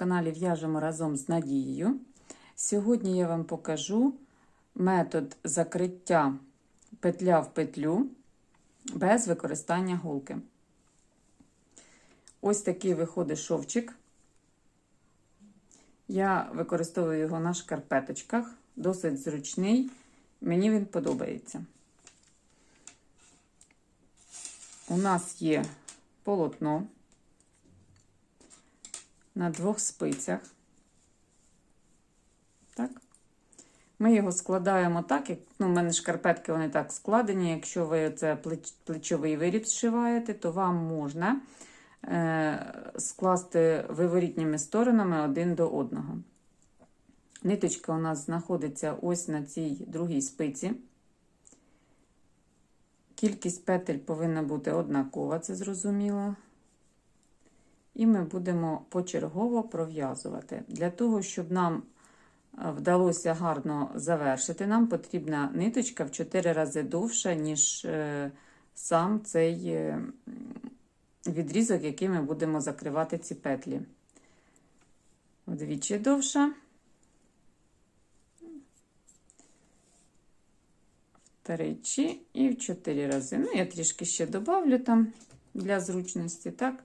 Каналі В'яжемо разом з Надією. Сьогодні я вам покажу метод закриття петля в петлю без використання голки. Ось такий виходить шовчик. Я використовую його на шкарпеточках, досить зручний, мені він подобається. У нас є полотно на двох спицях. Так. Ми його складаємо так, як ну, в мене шкарпетки вони так складені. Якщо ви це плеч, плечовий виріб зшиваєте, то вам можна е, скласти виворітніми сторонами один до одного. Ниточка у нас знаходиться ось на цій другій спиці. Кількість петель повинна бути однакова, це зрозуміло. І ми будемо почергово пров'язувати. Для того, щоб нам вдалося гарно завершити, нам потрібна ниточка в 4 рази довша, ніж сам цей відрізок, який ми будемо закривати ці петлі. Вдвічі довша. Втричі і в 4 рази. Ну, я трішки ще добавлю там для зручності, так?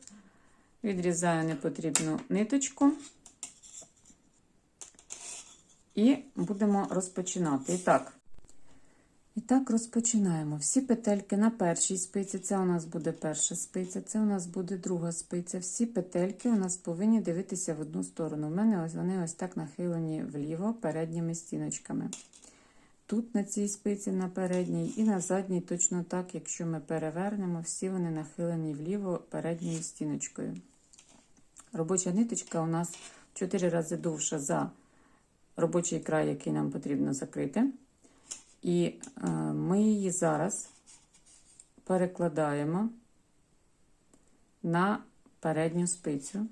Відрізаю непотрібну ниточку і будемо розпочинати. І так, і так розпочинаємо. Всі петельки на першій спиці, це у нас буде перша спиця, це у нас буде друга спиця. Всі петельки у нас повинні дивитися в одну сторону. У мене ось вони ось так нахилені вліво передніми стіночками. Тут на цій спиці на передній і на задній точно так, якщо ми перевернемо, всі вони нахилені вліво передньою стіночкою. Робоча ниточка у нас 4 рази довша за робочий край, який нам потрібно закрити. І е, ми її зараз перекладаємо на передню спицю.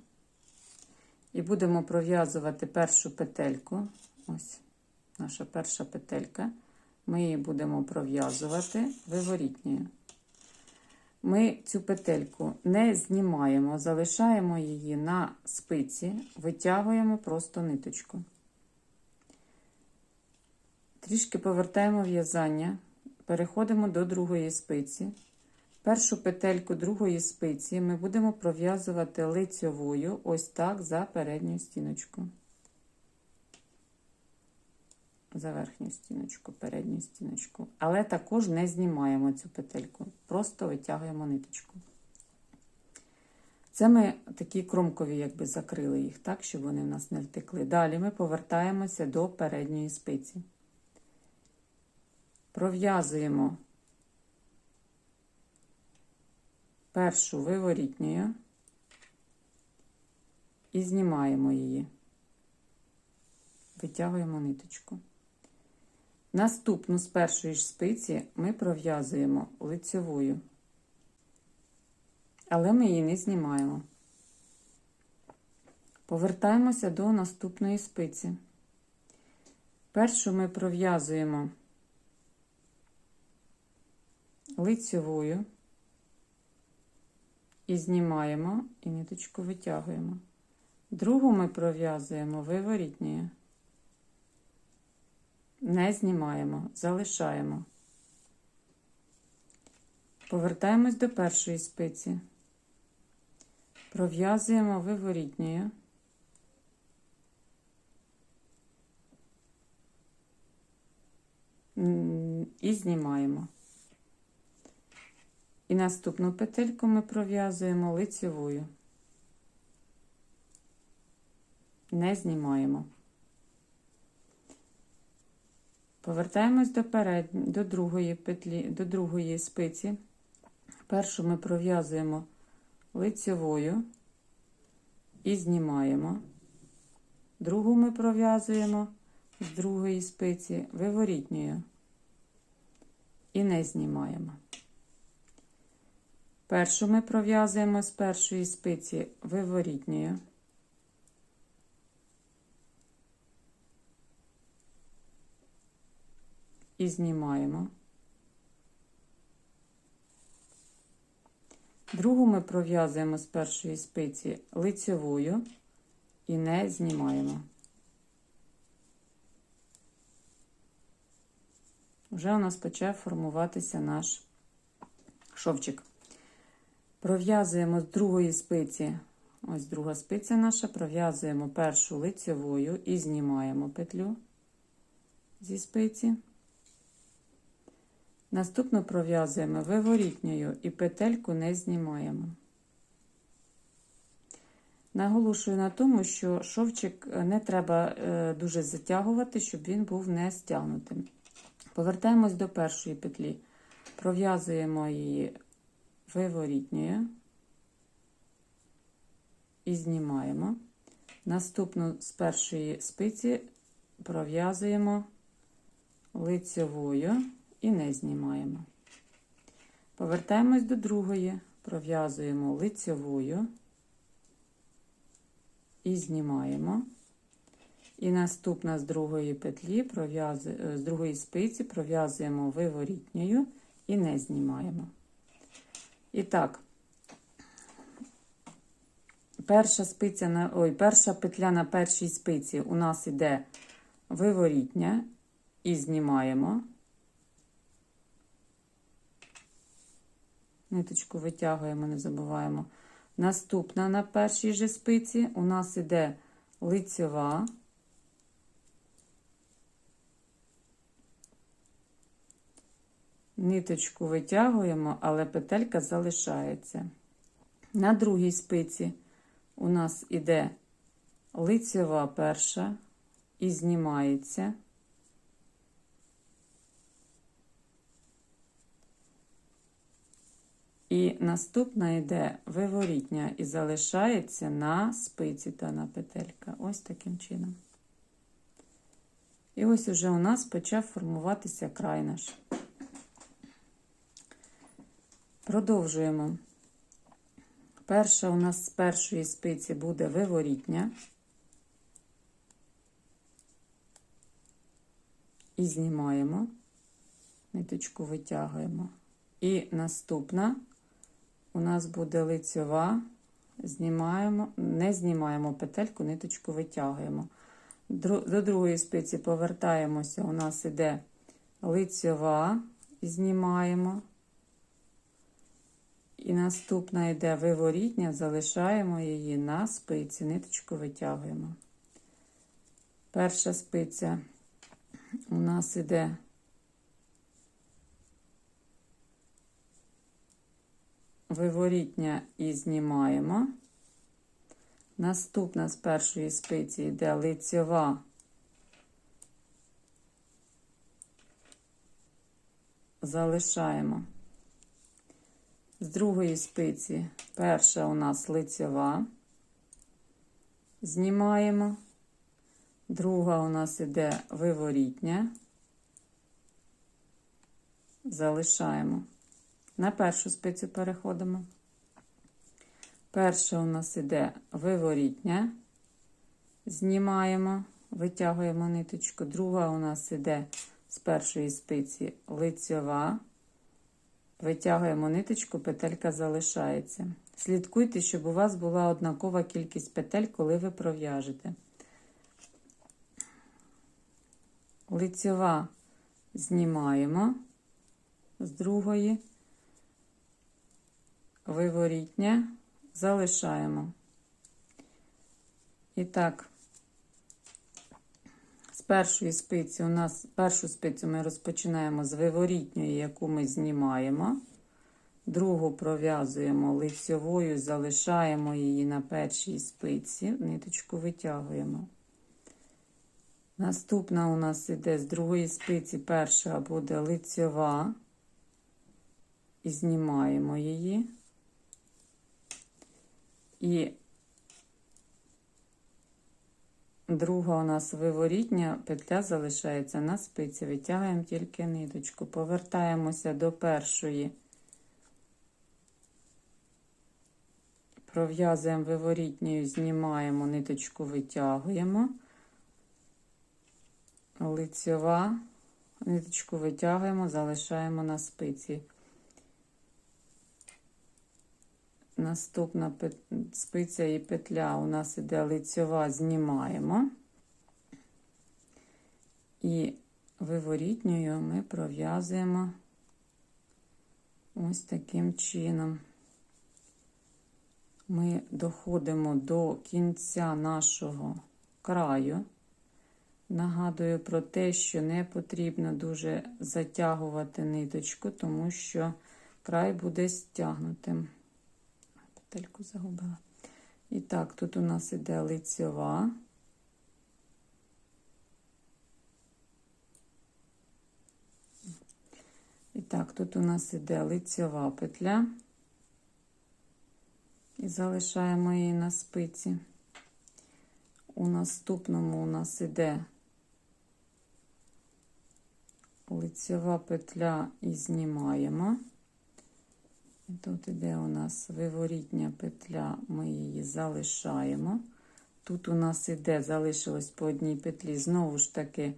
І будемо пров'язувати першу петельку. Ось наша перша петелька. Ми її будемо пров'язувати виворітньою. Ми цю петельку не знімаємо, залишаємо її на спиці, витягуємо просто ниточку. Трішки повертаємо в'язання, переходимо до другої спиці. Першу петельку другої спиці ми будемо пров'язувати лицьовою, ось так, за передню стіночку. За верхню стіночку, передню стіночку. Але також не знімаємо цю петельку, просто витягуємо ниточку. Це ми такі кромкові, якби закрили їх, так, щоб вони в нас не втекли. Далі ми повертаємося до передньої спиці. Пров'язуємо першу виворітньою і знімаємо її, витягуємо ниточку. Наступну з першої ж спиці ми пров'язуємо лицевою, але ми її не знімаємо. Повертаємося до наступної спиці. Першу ми пров'язуємо лицевою і знімаємо і ниточку витягуємо. Другу ми пров'язуємо виворітньою. Не знімаємо, залишаємо. Повертаємось до першої спиці, пров'язуємо виворітньою. І знімаємо. І наступну петельку ми пров'язуємо лицевою. Не знімаємо. Повертаємось до перед... до другої петлі, до другої спиці. Першу ми пров'язуємо лицевою і знімаємо. Другу ми пров'язуємо з другої спиці виворітньою і не знімаємо. Першу ми пров'язуємо з першої спиці виворітньою. І знімаємо. Другу ми пров'язуємо з першої спиці лицевою і не знімаємо. Вже у нас почав формуватися наш шовчик. Пров'язуємо з другої спиці, ось друга спиця наша, пров'язуємо першу лицевою і знімаємо петлю зі спиці. Наступну пров'язуємо виворітньою і петельку не знімаємо. Наголошую на тому, що шовчик не треба е, дуже затягувати, щоб він був не стягнутим. Повертаємось до першої петлі, пров'язуємо її виворітньою і знімаємо. Наступну з першої спиці пров'язуємо лицевою і не знімаємо. Повертаємось до другої, пров'язуємо лицевою і знімаємо. І наступна з другої петлі, з другої спиці пров'язуємо виворітньою і не знімаємо. І так, перша спиця на, ой, перша петля на першій спиці у нас іде виворітня і знімаємо. Ниточку витягуємо, не забуваємо. Наступна на першій же спиці у нас іде лицьова. Ниточку витягуємо, але петелька залишається. На другій спиці у нас іде лицьова перша і знімається. І наступна йде виворітня і залишається на спиці та на петелька. Ось таким чином. І ось уже у нас почав формуватися край наш. Продовжуємо. Перша у нас з першої спиці буде виворітня. І знімаємо, ниточку витягуємо. І наступна у нас буде лицьова, знімаємо, не знімаємо петельку, ниточку витягуємо. До другої спиці повертаємося, у нас іде лицьова, знімаємо. І наступна йде виворітня, залишаємо її на спиці, ниточку витягуємо. Перша спиця у нас іде виворітня і знімаємо. Наступна з першої спиці йде лицьова. Залишаємо. З другої спиці перша у нас лицьова, знімаємо, друга у нас іде виворітня, залишаємо. На першу спицю переходимо. Перша у нас іде виворітня, знімаємо, витягуємо ниточку, друга у нас іде з першої спиці лицьова. Витягуємо ниточку, петелька залишається. Слідкуйте, щоб у вас була однакова кількість петель, коли ви пров'яжете. Лицьова знімаємо з другої, виворітня залишаємо. І так, з першої спиці у нас першу спицю ми розпочинаємо з виворітньої, яку ми знімаємо. Другу пров'язуємо лицьовою, залишаємо її на першій спиці, ниточку витягуємо. Наступна у нас іде з другої спиці, перша буде лицьова, і знімаємо її. І Друга у нас виворітня петля залишається на спиці, витягуємо тільки ниточку, повертаємося до першої, пров'язуємо виворітньою, знімаємо ниточку, витягуємо, лицьова, ниточку витягуємо, залишаємо на спиці. Наступна спиця і петля у нас іде лицьова, знімаємо. І виворітньою ми пров'язуємо ось таким чином. Ми доходимо до кінця нашого краю. Нагадую про те, що не потрібно дуже затягувати ниточку, тому що край буде стягнутим. Петельку загубила. І так, тут у нас іде лицьова. І так, тут у нас іде лицьова петля. І залишаємо її на спиці. У наступному у нас іде лицьова петля і знімаємо. Тут іде у нас виворітня петля, ми її залишаємо. Тут у нас іде, залишилось по одній петлі, знову ж таки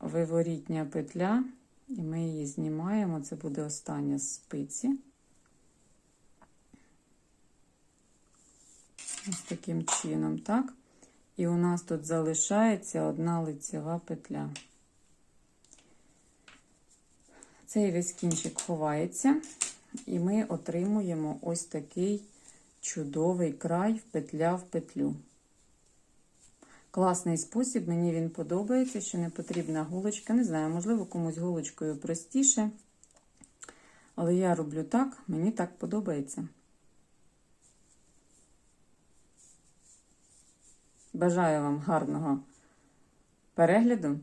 виворітня петля, і ми її знімаємо. Це буде остання спиці. Ось таким чином, так? І у нас тут залишається одна лицева петля. Цей весь кінчик ховається, і ми отримуємо ось такий чудовий край в петля в петлю. Класний спосіб, мені він подобається, що не потрібна голочка. Не знаю, можливо, комусь голочкою простіше. Але я роблю так, мені так подобається. Бажаю вам гарного перегляду.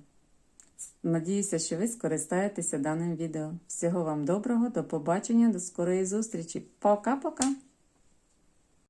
Надіюся, що ви скористаєтеся даним відео. Всього вам доброго, до побачення, до скорої зустрічі. Пока-пока!